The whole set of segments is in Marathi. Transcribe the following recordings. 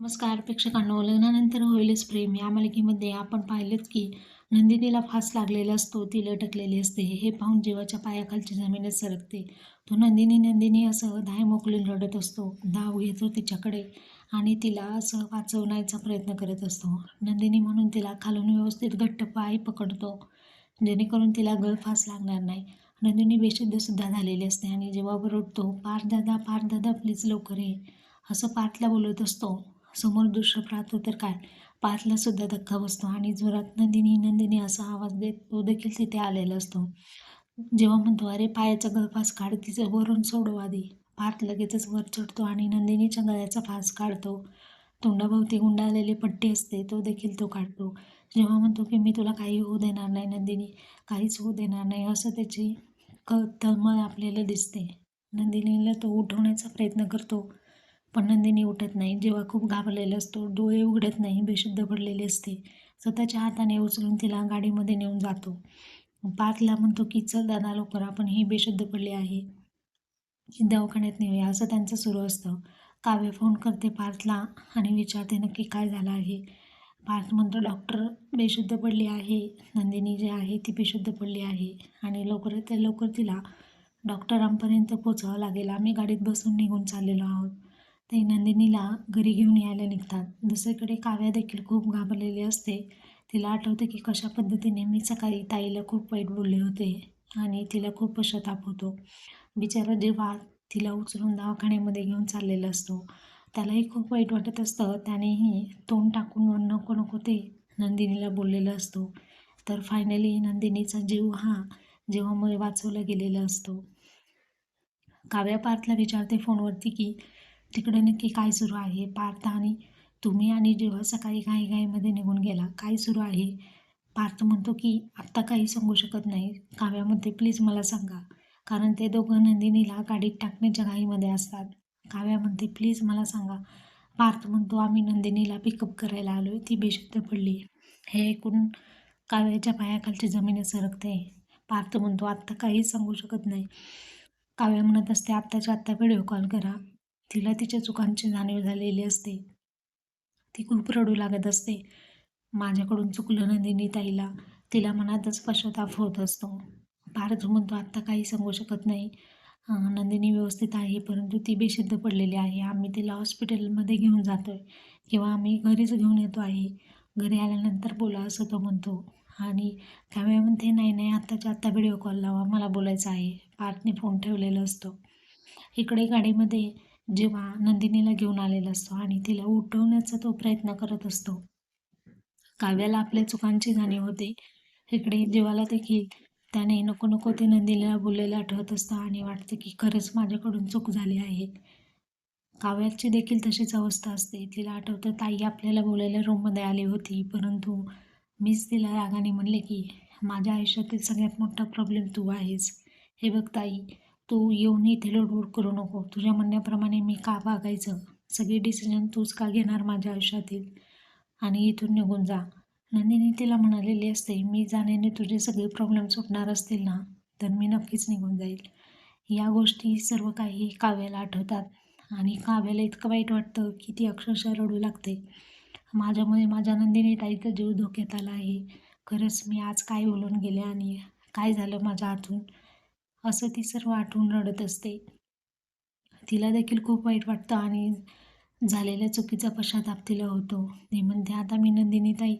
नमस्कार प्रेक्षकांनो. लग्नानंतर होईलच प्रेम. या मालिकेमध्ये आपण पाहिलं की नंदिनीला फास लागलेला असतो ती लटकलेली असते. हे पाहून जीवाच्या पायाखालची जमीनच सरकते. तो नंदिनी नंदिनी असं धाय मोकळून रडत असतो. धाव घेतो तिच्याकडे आणि तिला असं वाचवण्याचा प्रयत्न करत असतो. नंदिनी म्हणून तिला खालून व्यवस्थित घट्ट पाय पकडतो जेणेकरून तिला गळफास लागणार नाही. नंदिनी बेशुद्धसुद्धा झालेली असते आणि जेव्हा रडतो पार दादा पार दादा प्लीज लवकर ये. असं पार्थला बोलत असतो. समोर दृश्य पाहतो तर काय? पाचला सुद्धा धक्का बसतो आणि जोरात नंदिनी नंदिनी असा आवाज देत तो देखील तिथे आलेला असतो. जेव्हा म्हणतो अरे पायाचा गळफास काढ तिचं वरून सोडव आधी. पार्थ लगेचच वर चढतो आणि नंदिनीच्या गळ्याचा फास काढतो. तोंडाभोवती गुंडाळलेली पट्टी असते तो देखील तो काढतो. जेव्हा म्हणतो की मी तुला काही होऊ देणार नाही नंदिनी काहीच होऊ देणार नाही असं त्याची क तळमळ आपल्याला दिसते. नंदिनीला तो उठवण्याचा प्रयत्न करतो. पण नंदिनी उठत नाही. जेव्हा खूप घाबरलेला असतो डोळे उघडत नाही बेशुद्ध पडलेले असते. स्वतःच्या हाताने उचलून तिला गाडीमध्ये नेऊन जातो. पार्थला म्हणतो की चल दादा लवकर. आपण ही बेशुद्ध पडली आहे. दवाखान्यात नेऊया. असं त्यांचं सुरू असतं. काव्य फोन करते पार्थला आणि विचारते नक्की काय झालं आहे? पार्थ म्हणतो डॉक्टर बेशुद्ध पडली आहे. नंदिनी जी आहे ती बेशुद्ध पडली आहे. आणि लवकरात लवकर तिला डॉक्टरांपर्यंत पोचावं लागेल. आम्ही गाडीत बसून निघून चाललेलो आहोत. ते नंदिनीला घरी घेऊन यायला निघतात. दुसरीकडे काव्या देखील खूप घाबरलेली असते. तिला आठवते की कशा पद्धतीने मी सकाळी ताईला खूप वाईट बोलले होते आणि तिला खूप पश्चाताप होतो. बिचारा जेव्हा तिला उचलून दवाखान्यामध्ये घेऊन चाललेला असतो त्यालाही खूप वाईट वाटत असतं. त्यानेही तोंड टाकून नको नको ते नंदिनीला बोललेला असतो. तर फायनली नंदिनीचा जीव हा जेव्हामुळे वाचवला गेलेला असतो. काव्या पार्थला विचारते फोनवरती की तिकडे नक्की काय सुरू आहे? पार्थ आणि तुम्ही आणि जेव्हा सकाळी घाईघाईमध्ये निघून गेला काय सुरू आहे? पार्थ म्हणतो की आत्ता काही सांगू शकत नाही. काव्यामध्ये प्लीज मला सांगा. कारण ते दोघं नंदिनीला गाडीत टाकण्याच्या घाईमध्ये असतात. काव्या म्हणते प्लीज मला सांगा. पार्थ म्हणतो आम्ही नंदिनीला पिकअप करायला आलो आहे ती बेशुद्ध पडली. हे ऐकून काव्याच्या पायाखालची जमीन सरकते. पार्थ म्हणतो आत्ता काहीच सांगू शकत नाही. काव्या म्हणत असते आत्ताच्या आत्ता व्हिडिओ कॉल करा. तिला तिच्या चुकांची जाणीव झालेली असते. ती खूप रडू लागत असते. माझ्याकडून चुकलं नंदिनी ताईला. तिला मनातच पश्चाताप होत असतो. भारत म्हणतो आत्ता काही सांगू शकत नाही. नंदिनी व्यवस्थित आहे परंतु ती बेशुद्ध पडलेली आहे. आम्ही तिला हॉस्पिटलमध्ये घेऊन जातो आहे किंवा आम्ही घरीच घेऊन येतो आहे घरी आल्यानंतर बोला असं तो म्हणतो. आणि त्यावेळी म्हणते नाही नाही आत्ताच्या आत्ता व्हिडिओ कॉल लावा. मला बोलायचं आहे. पार्टने फोन ठेवलेला असतो. इकडे गाडीमध्ये जेव्हा नंदिनीला घेऊन आलेला असतो आणि तिला उठवण्याचा तो प्रयत्न करत असतो. काव्याला आपल्या चुकांची जाणीव होते. इकडे जीवाला देखील त्याने नको नको ते नंदिनीला बोललेलं आठवत असतं आणि वाटतं की खरंच माझ्याकडून चूक झाली आहे. काव्याची देखील तशीच अवस्था असते. तिला आठवतं ताई आपल्याला बोलायला रूममध्ये आली होती. परंतु मीच तिला रागाने म्हणले की माझ्या आयुष्यातील सगळ्यात मोठा प्रॉब्लेम तू आहेस. हे बघ ताई तू येऊन इथे लोडवोड करू नको. तुझ्या म्हणण्याप्रमाणे मी का वागायचं? सगळे डिसिजन तूच का घेणार माझ्या आयुष्यातील? आणि इथून निघून जा. नंदिनी तिला म्हणालेली असते मी जाण्याने तुझे सगळे प्रॉब्लेम सुटणार असतील ना? तर मी नक्कीच निघून जाईल. या गोष्टी सर्व काही काव्याला आठवतात. आणि काव्याला इतकं वाईट वाटतं की ती अक्षरशः रडू लागते. माझ्यामुळे माझ्या नंदिनी ताईचा जीव धोक्यात आला आहे. खरंच मी आज काय बोलून गेले आणि काय झालं माझ्या हातून असं ती सर्व आठवून रडत असते. तिला देखील खूप वाईट वाटतं आणि झालेल्या चुकीचा पश्चाताप तिला होतो. ती म्हणते आता मी नंदिनीताई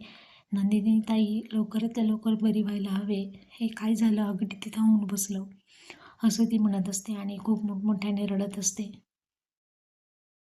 नंदिनीताई लवकरात लवकर बरी व्हायला हवे. हे काय झालं? अगदी तिथं होऊन बसलं. असं ती म्हणत असते आणि खूप मोठमोठ्याने रडत असते.